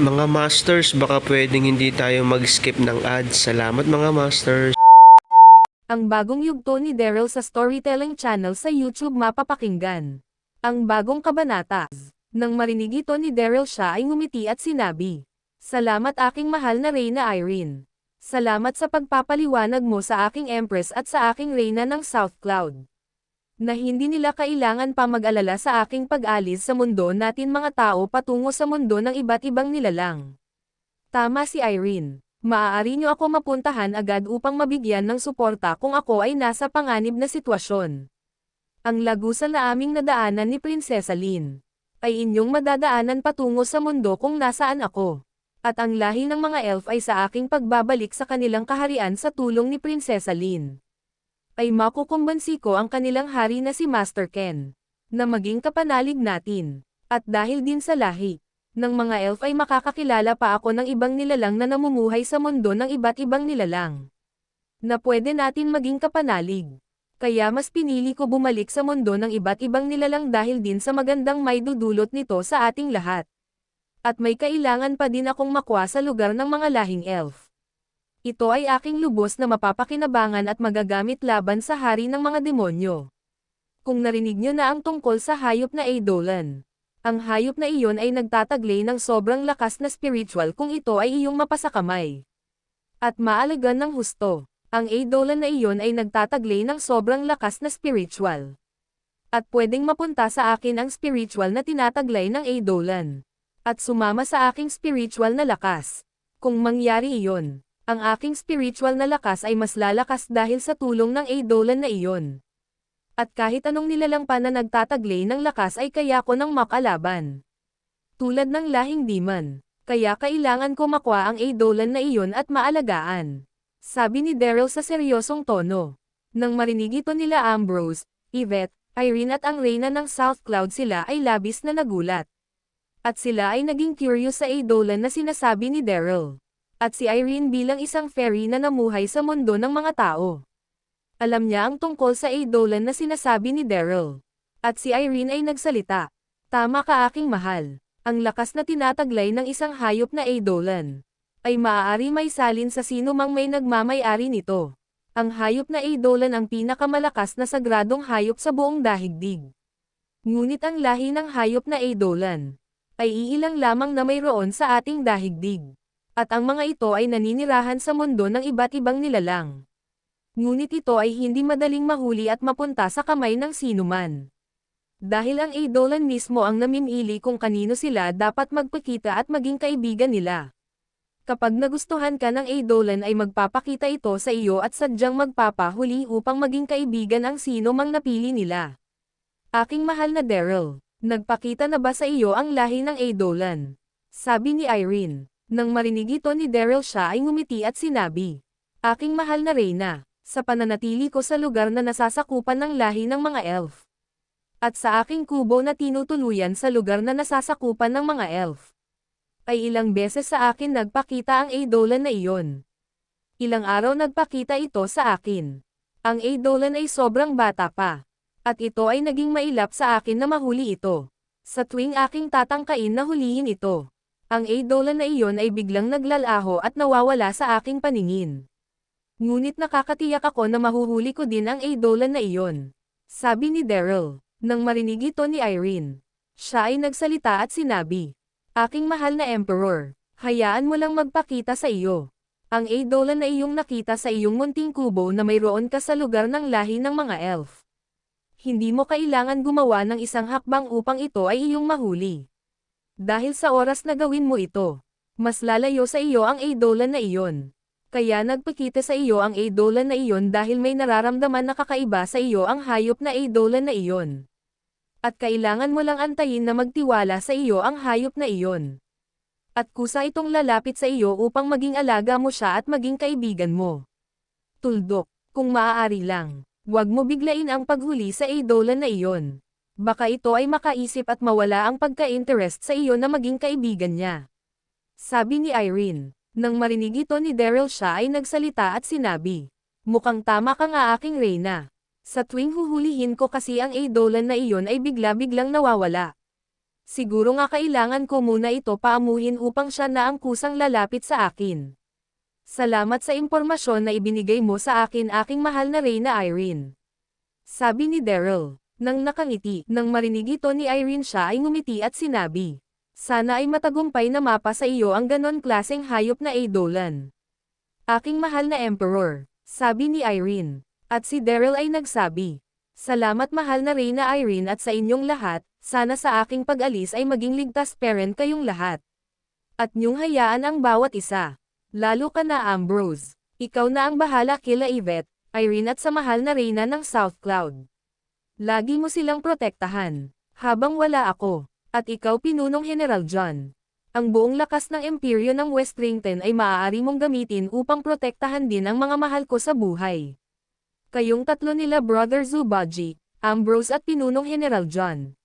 Mga Masters, baka pwedeng hindi tayo mag-skip ng ads. Salamat mga Masters. Ang bagong yugto ni Daryl sa storytelling channel sa YouTube mapapakinggan. Ang bagong kabanata. Nang marinig ito ni Daryl siya ay ngumiti at sinabi, Salamat aking mahal na Reyna Irene. Salamat sa pagpapaliwanag mo sa aking Empress at sa aking Reyna ng South Cloud. Na hindi nila kailangan pa mag-alala sa aking pag-alis sa mundo natin mga tao patungo sa mundo ng iba't ibang nilalang. Tama si Irene. Maaari niyo ako mapuntahan agad upang mabigyan ng suporta kung ako ay nasa panganib na sitwasyon. Ang lagusan na aming nadaanan ni Prinsesa Lin ay inyong madadaanan patungo sa mundo kung nasaan ako. At ang lahi ng mga elf ay sa aking pagbabalik sa kanilang kaharian sa tulong ni Prinsesa Lin. Ay makukumbansi ko ang kanilang hari na si Master Ken na maging kapanalig natin. At dahil din sa lahi, ng mga elf ay makakakilala pa ako ng ibang nilalang na namumuhay sa mundo ng iba't ibang nilalang. Na pwede natin maging kapanalig. Kaya mas pinili ko bumalik sa mundo ng iba't ibang nilalang dahil din sa magandang may dudulot nito sa ating lahat. At may kailangan pa din akong makwa sa lugar ng mga lahing elf. Ito ay aking lubos na mapapakinabangan at magagamit laban sa hari ng mga demonyo. Kung narinig nyo na ang tungkol sa hayop na Eidolon. Ang hayop na iyon ay nagtataglay ng sobrang lakas na spiritual kung ito ay iyong mapasakamay. At maalagan ng husto, ang Eidolon na iyon ay nagtataglay ng sobrang lakas na spiritual. At pwedeng mapunta sa akin ang spiritual na tinataglay ng Eidolon. At sumama sa aking spiritual na lakas. Kung mangyari iyon, ang aking spiritual na lakas ay mas lalakas dahil sa tulong ng Eidolon na iyon at kahit anong nilalang pa na nagtataglay ng lakas ay kaya ko nang makalaban. Tulad ng lahing demon, kaya kailangan ko makwa ang Eidolon na iyon at maalagaan. Sabi ni Daryl sa seryosong tono. Nang marinig ito nila Ambrose, Yvette, Irene at ang Reyna ng South Cloud sila ay labis na nagulat. At sila ay naging curious sa Eidolon na sinasabi ni Daryl. At si Irene bilang isang fairy na namuhay sa mundo ng mga tao. Alam niya ang tungkol sa Eidolon na sinasabi ni Daryl. At si Irene ay nagsalita. Tama ka aking mahal. Ang lakas na tinataglay ng isang hayop na Eidolon ay maaari may salin sa sino mang may nagmamay-ari nito. Ang hayop na Eidolon ang pinakamalakas na sagradong hayop sa buong dahigdig. Ngunit ang lahi ng hayop na Eidolon ay iilang lamang na mayroon sa ating dahigdig. At ang mga ito ay naninirahan sa mundo ng iba't ibang nilalang. Ngunit ito ay hindi madaling mahuli at mapunta sa kamay ng sinuman. Dahil ang Eidolon mismo ang namimili kung kanino sila dapat magpakita at maging kaibigan nila. Kapag nagustuhan ka ng Eidolon ay magpapakita ito sa iyo at sadyang magpapahuli upang maging kaibigan ang sino mang napili nila. Aking mahal na Daryl, nagpakita na ba sa iyo ang lahi ng Eidolon? Sabi ni Irene. Nang marinig ito ni Daryl siya ay ngumiti at sinabi, Aking mahal na Reyna, sa pananatili ko sa lugar na nasasakupan ng lahi ng mga elf. At sa aking kubo na tinutuluyan sa lugar na nasasakupan ng mga elf. Ay ilang beses sa akin nagpakita ang Eidolon na iyon. Ilang araw nagpakita ito sa akin. Ang Eidolon ay sobrang bata pa. At ito ay naging mailap sa akin na mahuli ito. Sa tuwing aking tatangkain na hulihin ito. Ang Eidolon na iyon ay biglang naglalaho at nawawala sa aking paningin. Ngunit nakakatiyak ako na mahuhuli ko din ang Eidolon na iyon. Sabi ni Daryl. Nang marinig ito ni Irene. Siya ay nagsalita at sinabi. Aking mahal na Emperor, hayaan mo lang magpakita sa iyo. Ang Eidolon na iyong nakita sa iyong munting kubo na mayroon ka sa lugar ng lahi ng mga elf. Hindi mo kailangan gumawa ng isang hakbang upang ito ay iyong mahuli. Dahil sa oras na gawin mo ito, mas lalayo sa iyo ang Eidolon na iyon. Kaya nagpakita sa iyo ang Eidolon na iyon dahil may nararamdaman na kakaiba sa iyo ang hayop na Eidolon na iyon. At kailangan mo lang antayin na magtiwala sa iyo ang hayop na iyon. At kusa itong lalapit sa iyo upang maging alaga mo siya at maging kaibigan mo. Tuldok, kung maaari lang, huwag mo biglain ang paghuli sa Eidolon na iyon. Baka ito ay makaisip at mawala ang pagka-interest sa iyo na maging kaibigan niya. Sabi ni Irene. Nang marinig ito ni Daryl siya ay nagsalita at sinabi, Mukhang tama ka nga aking Reyna. Sa tuwing huhulihin ko kasi ang Eidolon na iyon ay bigla-biglang nawawala. Siguro nga kailangan ko muna ito paamuhin upang siya na ang kusang lalapit sa akin. Salamat sa impormasyon na ibinigay mo sa akin aking mahal na Reyna Irene. Sabi ni Daryl, nang nakangiti, nang marinig ito ni Irene siya ay ngumiti at sinabi, sana ay matagumpay na mapa sa iyo ang ganon klaseng hayop na Eidolon. Aking mahal na Emperor, sabi ni Irene. At si Daryl ay nagsabi, Salamat mahal na Reyna Irene at sa inyong lahat, sana sa aking pag-alis ay maging ligtas parent kayong lahat. At niyong hayaan ang bawat isa. Lalo ka na Ambrose. Ikaw na ang bahala kila Yvette, Irene at sa mahal na Reyna ng South Cloud. Lagi mo silang protektahan. Habang wala ako. At ikaw pinunong General John. Ang buong lakas ng imperyo ng Westrington ay maaari mong gamitin upang protektahan din ang mga mahal ko sa buhay. Kayong tatlo nila Brother Zubaji, Ambrose at pinunong General John.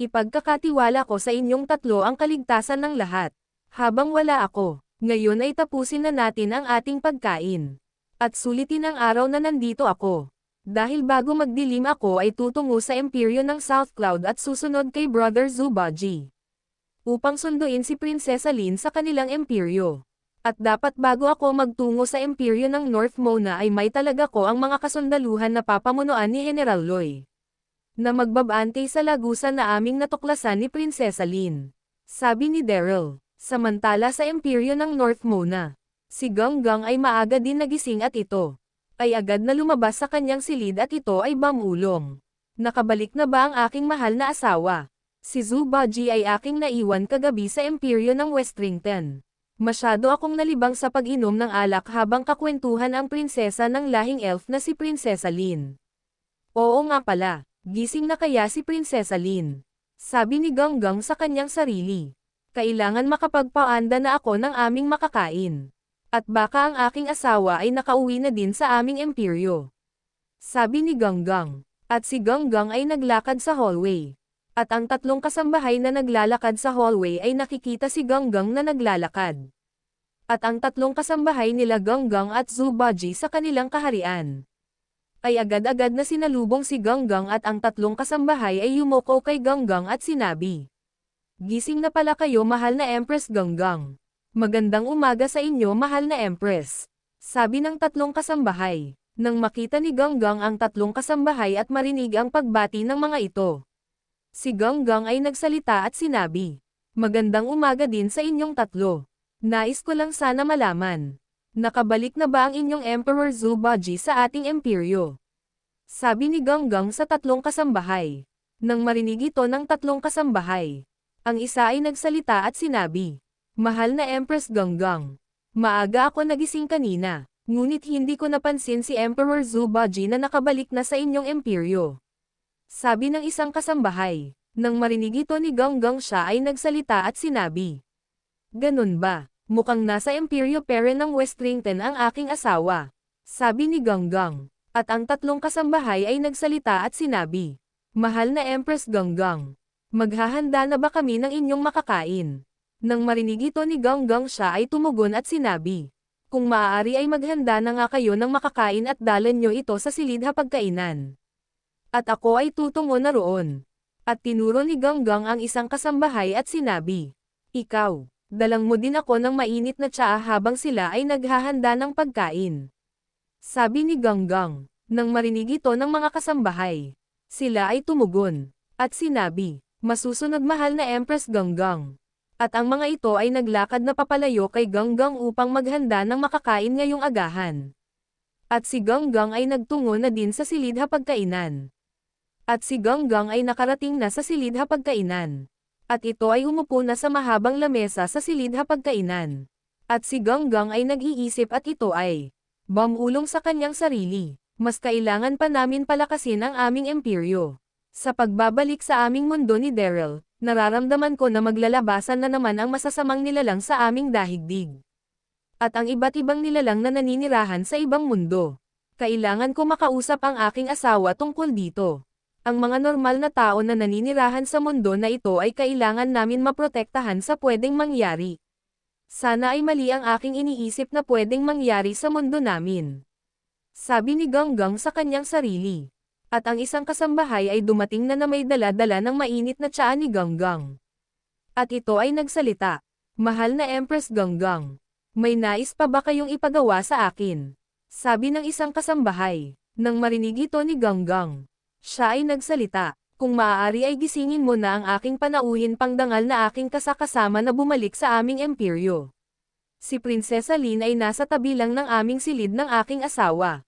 Ipagkakatiwala ko sa inyong tatlo ang kaligtasan ng lahat. Habang wala ako, ngayon ay tapusin na natin ang ating pagkain. At sulitin ang araw na nandito ako. Dahil bago magdilim ako ay tutungo sa imperyo ng South Cloud at susunod kay Brother Zubaji. Upang sunduin si Prinsesa Lin sa kanilang imperyo. At dapat bago ako magtungo sa imperyo ng North Mona ay may talaga ko ang mga kasundaluhan na papamunuan ni General Loy. Na magbabante sa lagusan na aming natuklasan ni Prinsesa Lin. Sabi ni Daryl, samantala sa imperyo ng North Mona. Si Ganggang ay maaga din nagising at ito ay agad na lumabas sa kanyang silid at ito ay bamulong. Nakabalik na ba ang aking mahal na asawa? Si Zubaji ay aking naiwan kagabi sa imperyo ng Westrington. Masyado akong nalibang sa pag-inom ng alak habang kakwentuhan ang prinsesa ng lahing elf na si Prinsesa Lin. Oo nga pala, gising na kaya si Prinsesa Lin. Sabi ni Ganggang sa kanyang sarili. Kailangan makapagpaanda na ako ng aming makakain. At baka ang aking asawa ay nakauwi na din sa aming imperyo. Sabi ni Ganggang. At si Ganggang ay naglakad sa hallway. At ang tatlong kasambahay na naglalakad sa hallway ay nakikita si Ganggang na naglalakad. At ang tatlong kasambahay nila Ganggang at Zubaji sa kanilang kaharian. Ay agad-agad na sinalubong si Ganggang at ang tatlong kasambahay ay yumoko kay Ganggang at sinabi. Gising na pala kayo mahal na Empress Ganggang. Magandang umaga sa inyo mahal na Empress. Sabi ng tatlong kasambahay. Nang makita ni Ganggang ang tatlong kasambahay at marinig ang pagbati ng mga ito. Si Ganggang ay nagsalita at sinabi. Magandang umaga din sa inyong tatlo. Nais ko lang sana malaman. Nakabalik na ba ang inyong Emperor Zubaji sa ating imperyo? Sabi ni Ganggang sa tatlong kasambahay. Nang marinig ito ng tatlong kasambahay. Ang isa ay nagsalita at sinabi. Mahal na Empress Ganggang. Maaga ako nagising kanina, ngunit hindi ko napansin si Emperor Zubaji na nakabalik na sa inyong imperyo. Sabi ng isang kasambahay. Nang marinig ito ni Ganggang siya ay nagsalita at sinabi. Ganun ba? Mukhang nasa imperyo pere ng Westrington ang aking asawa. Sabi ni Ganggang. At ang tatlong kasambahay ay nagsalita at sinabi. Mahal na Empress Ganggang. Maghahanda na ba kami ng inyong makakain? Nang marinig ito ni Ganggang siya ay tumugon at sinabi. Kung maaari ay maghanda na nga kayo ng makakain at dalan nyo ito sa silid hapagkainan. At ako ay tutungo na roon. At tinuro ni Ganggang ang isang kasambahay at sinabi. Ikaw, dalang mo din ako ng mainit na tsaa habang sila ay naghahanda ng pagkain. Sabi ni Ganggang, nang marinig ito ng mga kasambahay. Sila ay tumugon. At sinabi, masusunod mahal na Empress Ganggang. At ang mga ito ay naglakad na papalayo kay Ganggang upang maghanda ng makakain ngayong agahan. At si Ganggang ay nagtungo na din sa silid hapagkainan. At si Ganggang ay nakarating na sa silid hapagkainan. At ito ay umupo na sa mahabang lamesa sa silid hapagkainan. At si Ganggang ay nag-iisip at ito ay bamulong sa kanyang sarili. Mas kailangan pa namin palakasin ang aming imperyo. Sa pagbabalik sa aming mundo ni Daryl, nararamdaman ko na maglalabasan na naman ang masasamang nilalang sa aming dahigdig. At ang iba't ibang nilalang na naninirahan sa ibang mundo. Kailangan ko makausap ang aking asawa tungkol dito. Ang mga normal na tao na naninirahan sa mundo na ito ay kailangan namin maprotektahan sa pwedeng mangyari. Sana ay mali ang aking iniisip na pwedeng mangyari sa mundo namin. Sabi ni Ganggang sa kanyang sarili. At ang isang kasambahay ay dumating na na may dala-dala ng mainit na tsaa ni Ganggang. At ito ay nagsalita. Mahal na Empress Ganggang. May nais pa ba kayong ipagawa sa akin? Sabi ng isang kasambahay. Nang marinig ito ni Ganggang. Siya ay nagsalita. Kung maaari ay gisingin mo na ang aking panauhin pangdangal na aking kasakasama na bumalik sa aming imperyo. Si Prinsesa Lin ay nasa tabi lang ng aming silid ng aking asawa.